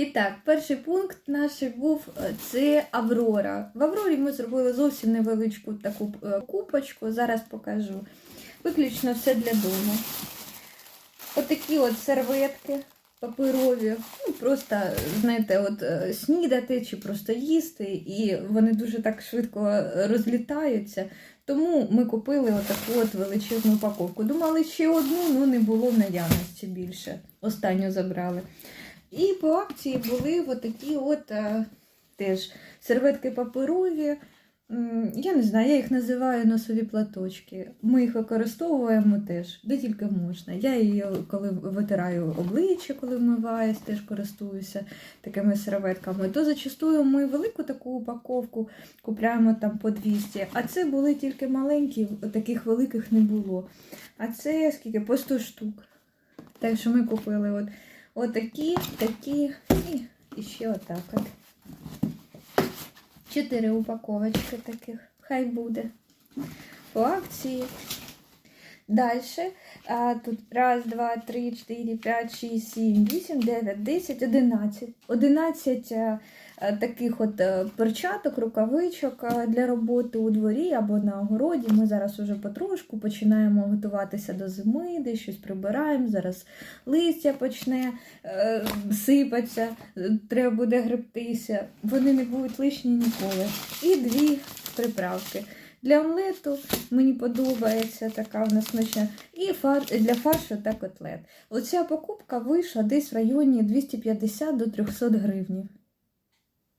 І так, перший пункт наш був е, це Аврора. В Аврорі ми зробили зовсім невеличку таку е, купочку, зараз покажу. Виключно все для дому. Отакі от серветки паперові. Ну, просто, знаєте, от е, снідати чи просто їсти, і вони дуже так швидко розлітаються. Тому ми купили отаку от величезну упаковку. Думали ще одну, ну не було в наявності більше. Останню забрали. І по акції були отакі от е, теж серветки паперові. Я не знаю, я їх називаю носові платочки. Ми їх використовуємо теж, де тільки можна. Я її, коли витираю обличчя, коли вмиваюсь, теж користуюся такими серветками. То зачастую ми велику таку упаковку купляємо там по 200, а це були тільки маленькі, таких великих не було. А це скільки? По 100 штук. Так що ми купили от, отакі, такі і, і ще отак от. Чотири упаковочки таких. Хай буде. По акції. Далі. А, тут раз, два, три, чотири, п'ять, шість, сім, вісім, дев'ять, десять, одинадцять. Одинадцять таких от перчаток, рукавичок для роботи у дворі або на огороді. Ми зараз уже потрошку починаємо готуватися до зими, де щось прибираємо. Зараз листя почне е, сипатися, треба буде гребтися. Вони не будуть лишні ніколи. І дві приправки. Для омлету мені подобається така в нас смачна. І фар... для фаршу та котлет. Оця покупка вийшла десь в районі 250 до 300 гривнів.